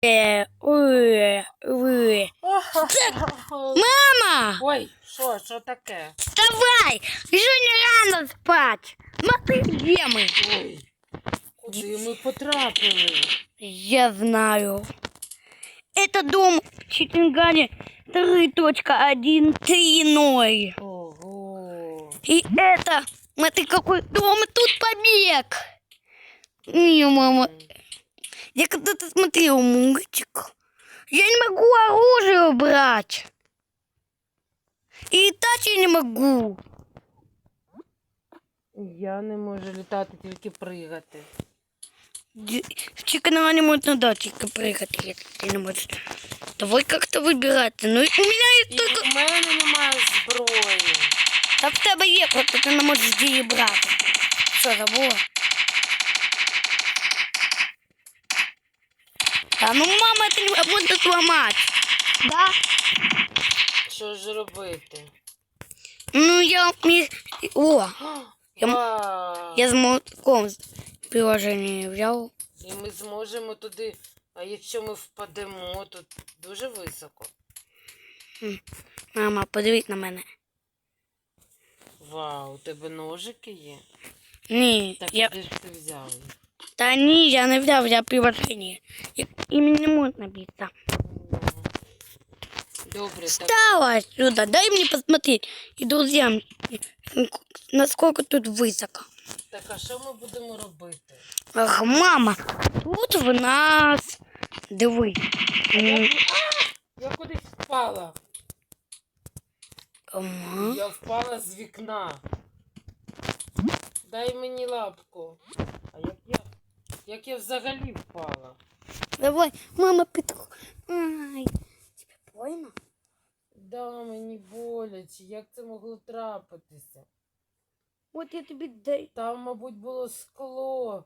Уе, уе. Мама! Ой, що, що таке? Вставай! Еще не рано спать! Смотри, где мы. Ой, куди ми потрапили? Я знаю. Это дом в Читингане 3.1 Ого. И это, смотри, какой дом, и тут побег. Не, мама, я когда-то смотрел мультик. Я не могу оружие брать. И летать я не могу. Я не можу літати, тільки пригати. Д- В Чиканане можно да, только прыгать, если ты не можешь. Давай как-то выбирать. Ну, и у меня есть І только... в мене немає зброї. Та в тебе є, просто ти не можеш її брати. Що забула? Та ну мама, ти не буде зламати. Да? Що ж робити? Ну я... мі- О, Я я з молотком приложення взяв. І ми зможемо туди. А якщо ми впадемо, то дуже високо. Мама, подивись на мене. Вау, у тебе ножики є? Ні, Так я... де ж ти взяв їх? Та ні, я не взяв, я приложення. І, і мені не можна битися. Добре, так Встала сюда, дай мне посмотреть. И друзьям, насколько тут высоко. Так, а що ми будемо робити? Ах, мама, тут в нас диви. Я, М, б- а! я кудись впала. ага. Я впала з вікна. Дай мені лапку. А як я, як я взагалі впала? Давай, мама, петух. Ай, тебе больно? Да, мені боляче, як це могло трапитися? Вот я тебе дай. Там, мабуть, було скло.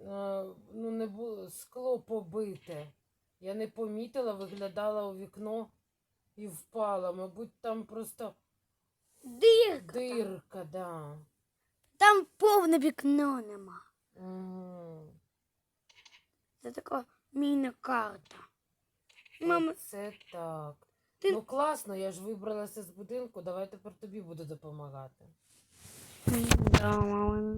Е, ну, не було скло побите. Я не помітила, виглядала у вікно і впала. Мабуть, там просто Дирка. дирка, да. Там повне вікно нема. Це така міні-карта. Мама, Це так. Ти- Ну класно, я ж вибралася з будинку, давай тепер тобі буду допомагати. да, мама.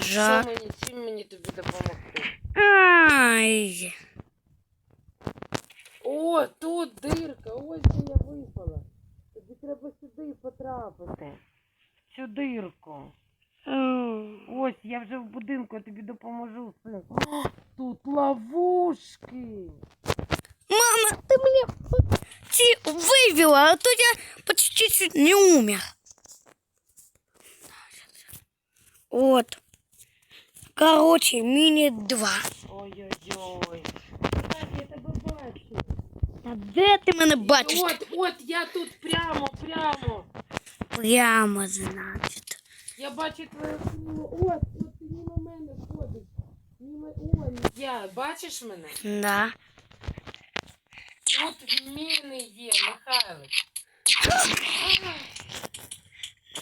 Що мені, чим мені тобі допомогти? Ай. О, тут дирка, ось де я випала. Тобі треба сюди потрапити. В цю дирку. будинку, я тобі допоможу. син. О, Тут ловушки. Мама, ты мне ти вывела, а то я почти чуть не умер. Вот. Короче, мини-2. Ой-ой-ой. Так, я тебе бачу. А де ти мене бачиш? От, от, я тут прямо, прямо. Прямо, значить. Я бачу твоє тіло. От, от ти мимо мене ходиш. Мимо... О, я, бачиш мене? Да. Тут міни є, Михайлик.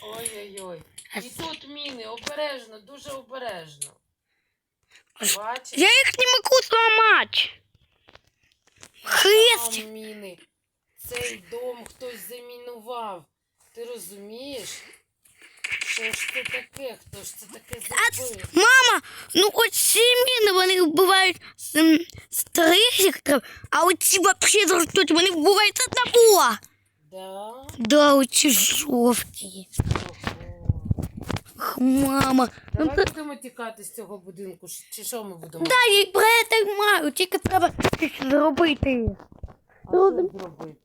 Ой-ой-ой. І тут міни, обережно, дуже обережно. Бачиш? Я їх не можу зламати. Хрест. Там міни. Цей дом хтось замінував. Ти розумієш? Що ж це таке? Хто ж це таке зробив? Мама, ну оці міни, вони вбивають з, м, з трисів, а оці взагалі ростуть, вони вбивають з одного. Да? Да, оці жовті. Ого. Ах, Мама, ну Давай будемо тікати з цього будинку, Ш- чи що ми будемо? Да, я й про це й маю, тільки треба щось зробити. А що зробити?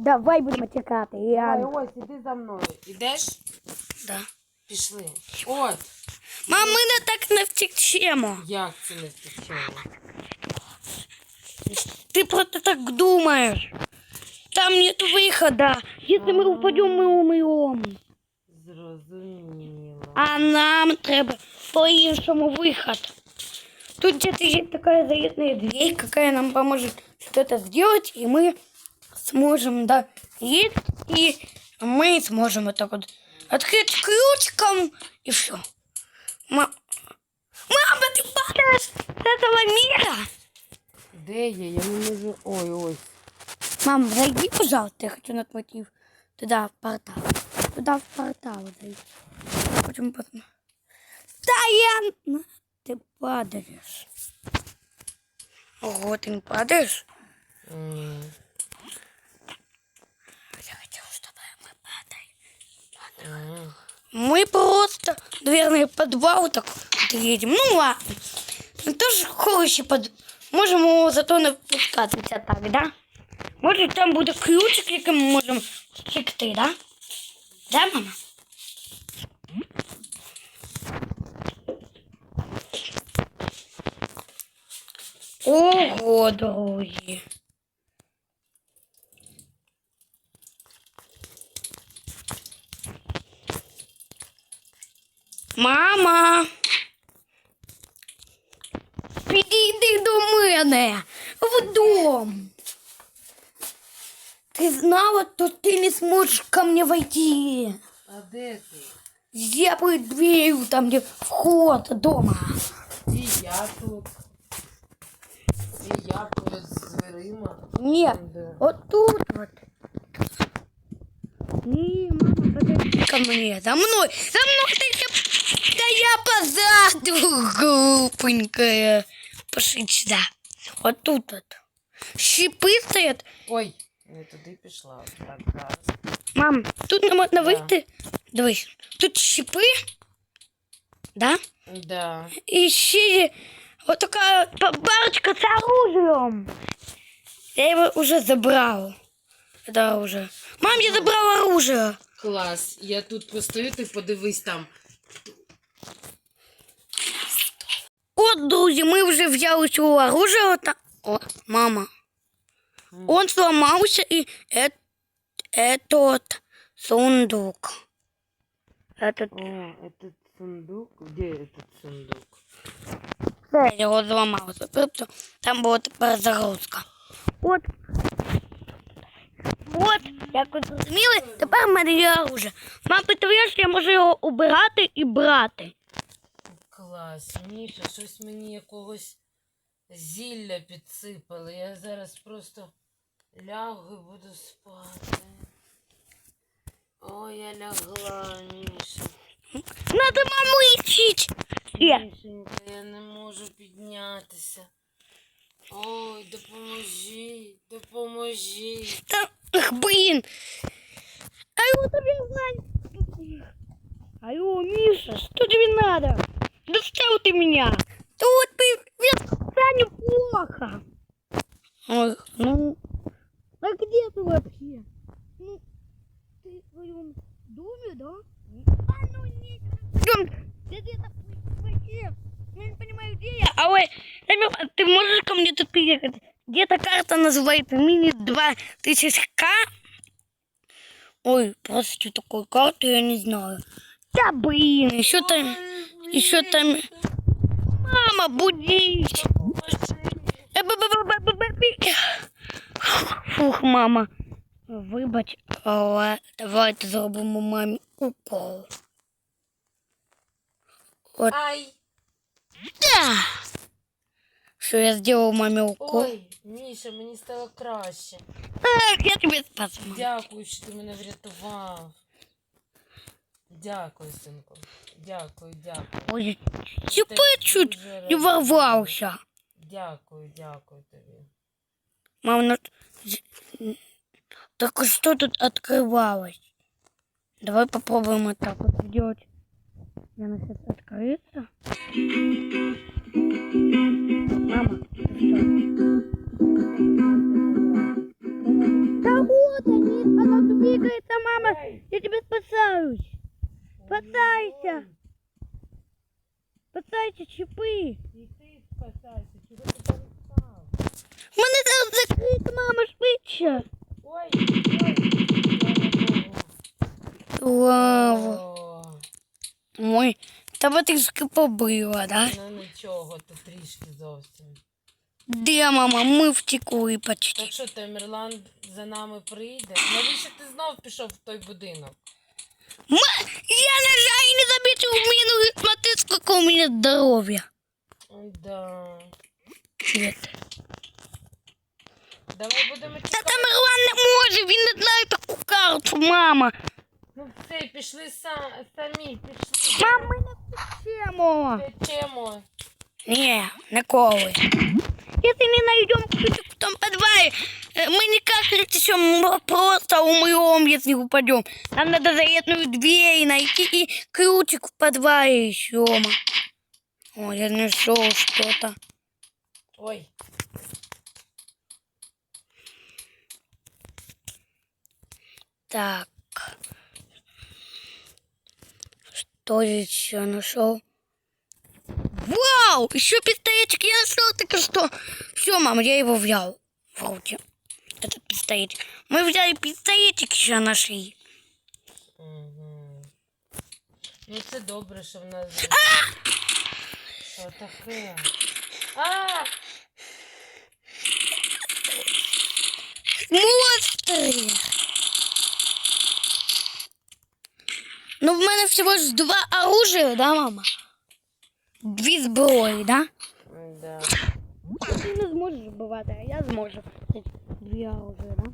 Давай будемо тікати, Давай, Ян. ось, іди за мною. Ідеш? Да. Пішли. От, Мам, ми не так не втечемо. як це не втечемо. Ти просто так думаєш. Там нет виходу. Якщо ми упадемо, ми умремо. Зрозуміло. А нам треба по-іншому выход. Тут где-то есть такая заветная дверь, какая нам поможет что-то сделать, и мы сможем, да, есть, и мы сможем вот так вот открыть ключиком, и все. Мама, ты падаешь с этого мира? Де я? Я не можу. Ой, ой. Мам, зайди, пожалуйста, я хочу на мотив. Туда, в портал. Туда, в портал зайди. Почему потом? На- Ты падаешь. Ого, ты не падаешь? Ні. Я хотел, чтобы мы падали. Ага. Мы просто, наверное, подвал так едем. Ну ладно. Ну тоже хороший под... Можем его зато напускатися так, да? Може там буде ключик, яким ми можемо втекти, да? Да, мама? Ого, друзі. Мама. Підійди до мене в дом. Ты знала, то ты не сможешь ко мне войти. А де ти? Я под дверью, там, где вход дома. І я тут. І я поряд з дверима. Нет, Там, де? вот тут вот. Не, мама, подойди ко мне. За мной, за мной, да я, да я позаду, глупенькая. Пошли сюда. Вот тут вот. Щипы стоят. Ой, не туди пішла. Так, так. Мам, тут не можна Да. вийти. Дивись, тут щипи. Да? Да. І ще є отака па- барочка з оружием. Я его уже забрал. Да, уже. Мам, я забрал оружие. Клас. Я тут постою, ти подивись там. От, друзі, ми вже взяли цього оружия. Ота... О, мама. Он сломался, и эт- этот сундук. Этот, О, этот сундук. Де этот сундук? це його. Тобто там була тепер загрузка. От. От, як ви зрозуміли, тепер в мене є оружие. Мам, підтвердиш, я можу його убирати і брати. Клас, Міша, щось мені якогось зілля підсипали. Я зараз просто лягу і буду спати. Ой, я лягла, Міша. Надо мамичить. Є. Мішенька, я не можу піднятися. Ой, допоможіть, допоможіть. Та, ах, блін. Алло, тобі знаю. Алло, Миша, что тебе надо? Достал ты меня. Тут ты Саню плохо. Ой, ну, а где ты вообще? Ну, ты в своем доме, да? А ну нет, Идем, ты где-то вообще, я не понимаю, где я. А ой, Самир, ты можешь ко мне тут приехать? Где-то карта называется мини 2000К. Ой, просто такую карту я не знаю. Да блин, еще там, еще там... Мама. Е, Б-б-б-б-б-б. Фух, мама. Вибач, але давайте зробимо мамі укол. От Ай! да. Що я зробив мамі укол. Ой, Міша, мені стало краще. Ах, я тебе спас. мам. Дякую, що ти мене врятував. Дякую, синку. Дякую, дякую. Ой, Я чупи тебе чуть дуже не рада. ворвався. Дякую, дякую тобі. Мам, ну... з- Так что тут открывалось? Давай попробуем вот так вот сделать. Я на сейчас открыться. Мама, ты что? Да вот они, она двигается, мама. Я тебя спасаюсь. Спасайся. Спасайся, чипы. І ти спасайся, чого ти там став? Мене там закрито, мама, швидше. Тебе трішки побила, да? Ну нічого, то трішки зовсім. Де, мама, ми втекли почти. Так що Тамерлан за нами прийде? Навіщо ти знов пішов в той будинок? Ма, я на жаль не заметил минулый, смотри, сколько у меня здоровья. Да. Нет. давай будемо Та чекати. там Роман не може, він не знає таку карту, мама. Ну все, пішли са- самі, пішли. Мам, ми не втечемо. Течемо. Не, ніколи. Если не найдем ключик в том подвале, э, мы никак не течем, мы просто умрем, если упадем. Нам надо заветную дверь найти и ключик в подвале еще. О, я нашел что-то. Ой, Так. Что еще нашел? Вау! Еще пистолетик я нашел только что. Все, мама, я его взял в руки. Этот пистолетик. Мы взяли пистолетик еще нашли. Угу. Ну це добре, що в нас. є. Що таке? А! Монстры! Ну, в мене всего ж два оружия, да, мама? Дві зброї, да? Да. Ти не зможеш вбивати, а я зможу. Дві оружия, да?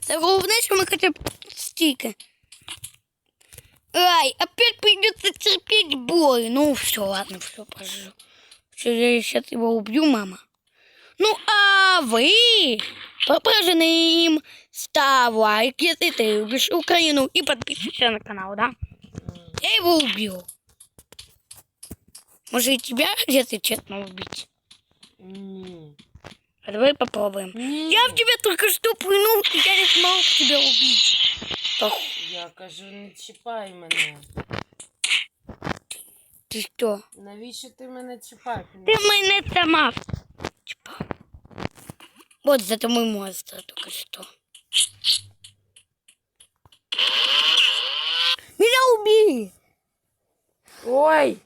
Це головне, що ми хоча б стільки. Ай, опять придется терпеть боль. Ну, все, ладно, все, пожалуйста. Все, я сейчас его убью, мама. Ну, а вы попраженным ставь лайк, если ты любишь Украину, и подписывайся на канал, да? М. Я его убил. Может, и тебя где-то честно убить? Ні. А давай попробуем. Ні. Я в тебя только что плюнул, и я не смог тебя убить. Так, Я кажу, не чіпай мене. ты что? Навіщо ти мене чіпаєш? Ты мене сама. Типа. Вот за это мой монстр только что. Меня убили. Ой!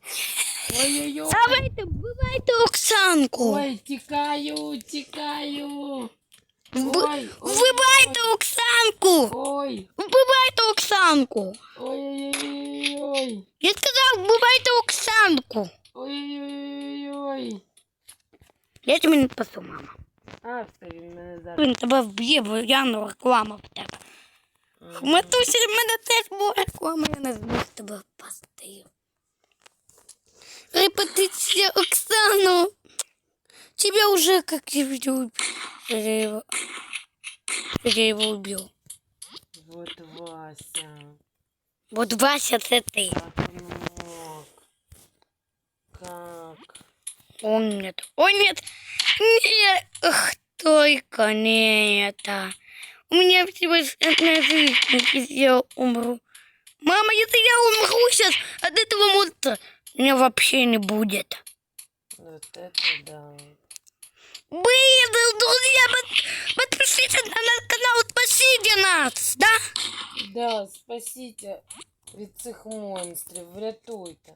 Ой-ой-ой! Давайте, вбивайте Оксанку. Ой, тікаю, тікаю! Вб- Ой, ой, Вбивайте Оксанку. ой, Вбивайте Оксанку. ой-ой-ой, Я сказав, вбивайте Оксанку. ой-ой-ой. Я тебе не спасу, мама. А, все, він мене зараз. Він тебе вб'є, бо я не реклама в тебе. Матуся, в мене теж була реклама, я не зміг тебе впасти. Репетиция Оксану. Тебя уже как я видел. Я его, я его убил. Вот Вася. Вот Вася, це ти. Как он мог? Как? О, нет. О, нет. Нет. Ах, только не это. У меня всего одна жизнь, если я умру. Мама, если я умру сейчас от этого монстра, меня вообще не будет. Вот это да. Блин, друзья, под- подпишитесь на наш канал, спасите нас, да? Да, спасіть від цих монстрів, врятуйте.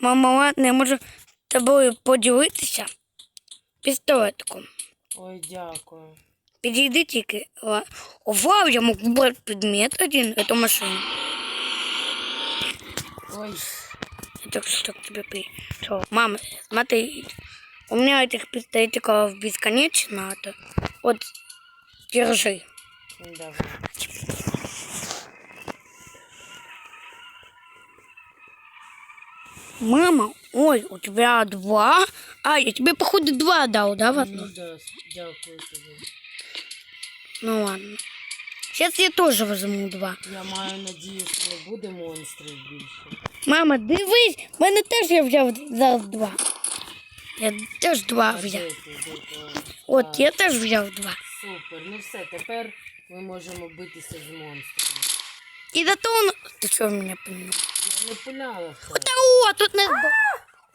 Мама, ладно, я можу з тобою поділитися пістолетиком. Ой, дякую. Підійди тільки. ла- О, вау, я можу брати предмет один, эту машину. Ой, Только что к тебе пришел. Мама, смотри, у меня этих пистолетиков бесконечно. Это... Вот, держи. давай. Мама, ой, у тебя два? А, я тебе, походу, два дал, да, в Ну одну? да, дякую. Ну ладно. Сейчас я тоже возьму два. Я маю надію, що не буде монстрів більше. Мама, дивись, в мене теж я взяв зараз два. Я теж два взяв. От, я теж взяв два. Супер, ну все, тепер ми можемо битися з монстрами. І зато он... Ти що мене поняв? Я не пиляла все. Та от, тут не здо...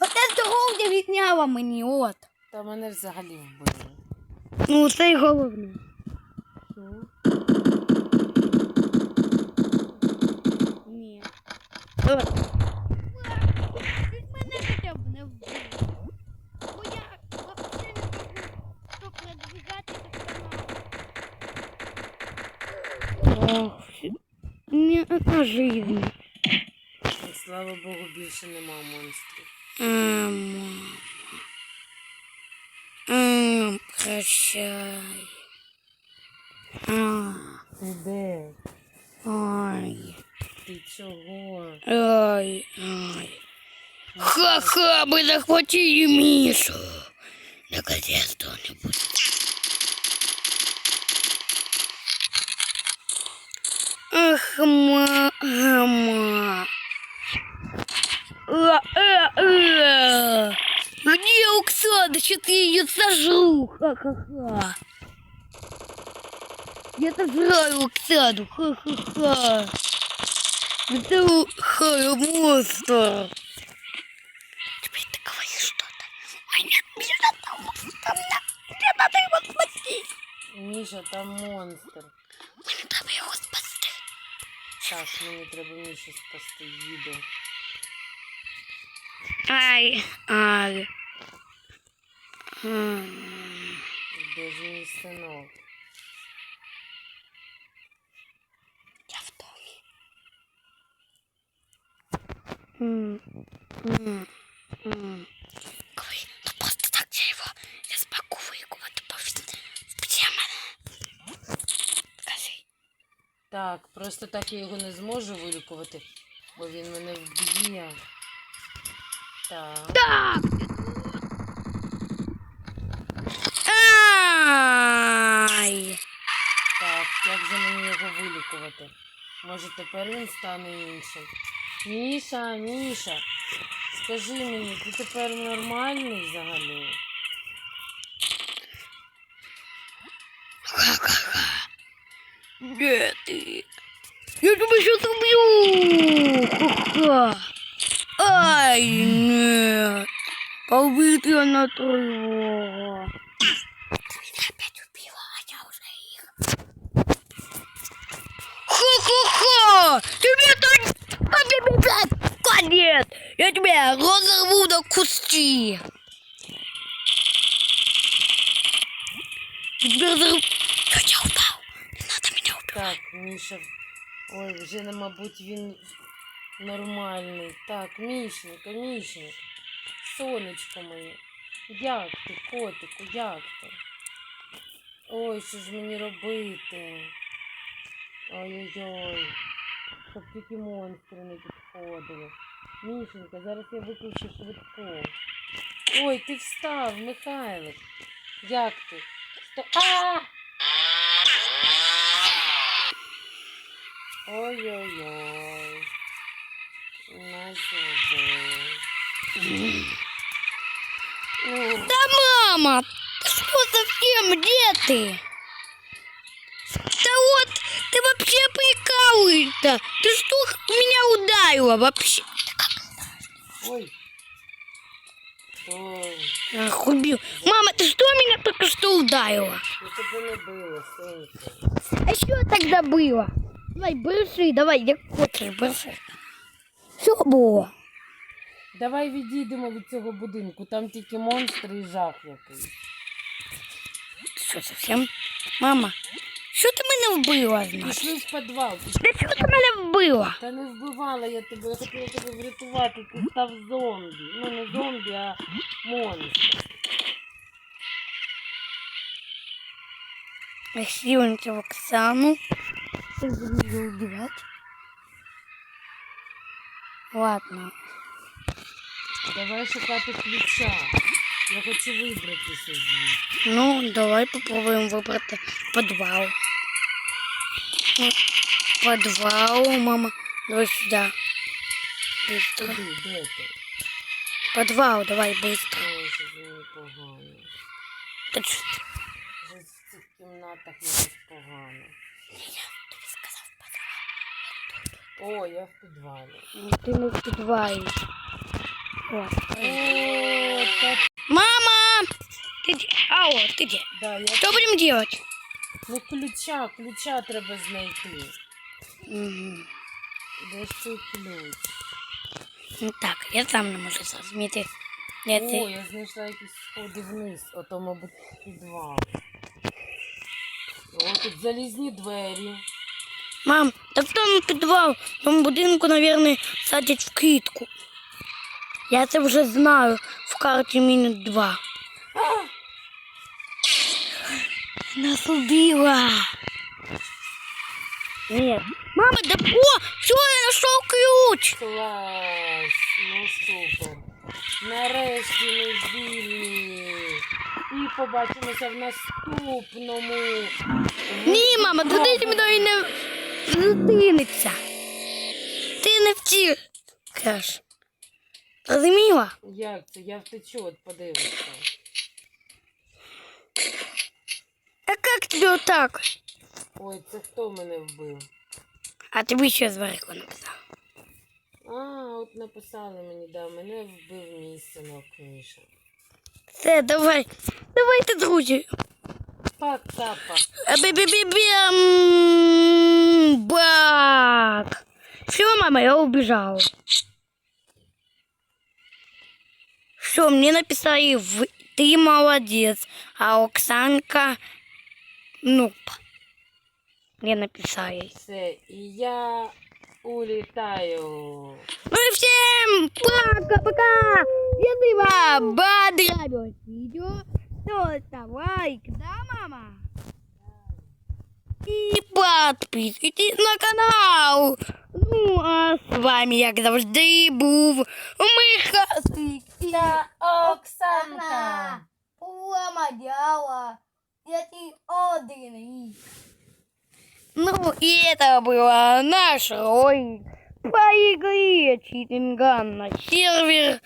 Оте здоров'я відняла мені, от. Та мене взагалі вбили. Ну, це й головне. Е. Давай. Він мене не вбив. Бо Слава Богу, більше нема монстрів. Ам. Ам, прощай. Ам. Ай. Ти чого? Ай, ай. Ха-ха, мы захватили Мишу. Наконец-то он не будет. Ах, ма, ма. А, а, а. Где Оксана? Что-то я ее сожру. Ха-ха-ха. Я сожраю Оксану. Ха-ха-ха. Это хай, монстр. Теперь ты говоришь что-то. Ой, нет, мне надо монстр. Мне надо его спасти. Міша, там монстр. Мне треба его спасти. Так, мені треба Мішу спасти, їду. Ай, ай. М. Де ж мій синок? М. Ну просто так я его не смогу мене. Скажи. Так, просто так я його не зможу вилікувати, бо він мене вб'є. Так. Так! Ай! Так, як же мені його вилікувати? Може тепер він стане іншим? Міша, Міша, скажи мені, ти тепер нормальний взагалі? Ха-ха-ха. Где ты? Я тебя сейчас убью! Ха-ха! Ай, нет! Повітряна тривога. Ты Я тебя разорву на куски! Я тебя разорву... Чуть я упал. Не надо меня убивать. Так, Міша. Ой, вже, не, мабуть, він нормальний. Так, Мішенька, Мішенька. Сонечко моє. Як ти, котику, як ти? Ой, що ж мені робити? Ой-ой-ой. Щоб тільки монстри не підходили. Мішенька, зараз я виключу швидко. Ой, ти встав, Михайлик. Як ти? Сто... А! Ой-ой-ой. Да, мама! Ты что совсем? Где ты? Да вот, ты вообще прикалываешься. Ты что меня ударила вообще? Ой. Ой, Ах, убил. Мама, ты что меня только что ударила? я тебе не била, сонце. А что тогда было? Давай, бреши, давай, я хочешь, бреши. Все было. Давай відійдемо від цього будинку, там тільки монстри і жах якийсь. Ты что, совсем? Мама, що ти мене вбила, значить? Пішли в підвал. пішли. Та що ти мене вбила? Та не вбивала я тебе, я хотіла тебе врятувати, ти став зомбі. Ну не зомбі, а монстр. Красивенькую в Оксану. Сейчас буду ее убивать. Ладно. Давай шукати ключа. Я хочу вибратися звідси. Ну, давай попробуем выбрать подвал. Ну, Подвал, мама. Давай сюда. Быстро. Куди, де ти? Подвал, давай быстро. Ой, що ж мені погано. Ты что? Вже в цих кімнатах мені погано. Ты сказал О, я в підвалі. подвал. Ты не в подвале. Вот. О, та... Мама! Ты где? Алло, ты где? Да, я... Что будем делать? Ну ключа, ключа треба знайти. Мгм. Де ж цей ключ? Ну так, я сам не можу зрозуміти. Де О, ти? я знайшла якісь сходи вниз, ото, мабуть, підвал. О, тут залізні двері. Мам, так там підвал, в тому будинку, наверное, садять в квітку. Я це вже знаю в карті мінус 2. Нас убила. Нет. Мама, да о, все, я нашел ключ. Клас, ну супер. Нарешті ми вільні. І побачимося в наступному. Ні, мама, туди мною не зустрінеться. Ти не втікаш. Розуміла? Як це? Я втечу, от подивишся. А як тобі отак? Ой, це хто мене вбив? А тобі ще зверху написав. А, от написали мені, да, мене вбив мій синок Міша. Все, давай. Давайте, друзі. Пока-пока. Бі-бі-бі-бім. Бак. Все, мама, я убежала. Все, мне написали, в- ты молодец, а Оксанка нуб. Мне написали. Все, і я улітаю. Ну и всем пока-пока. Если вам понравилось видео, то ставь лайк, да, мама? И подписывайтесь на канал. Ну, а с вами, як завжди, був Михасик. Та Оксанка. Ламадяла. Я ти один. Ну, и это было наш ролик по игре Читинган на сервер.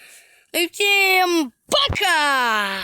И всем пока!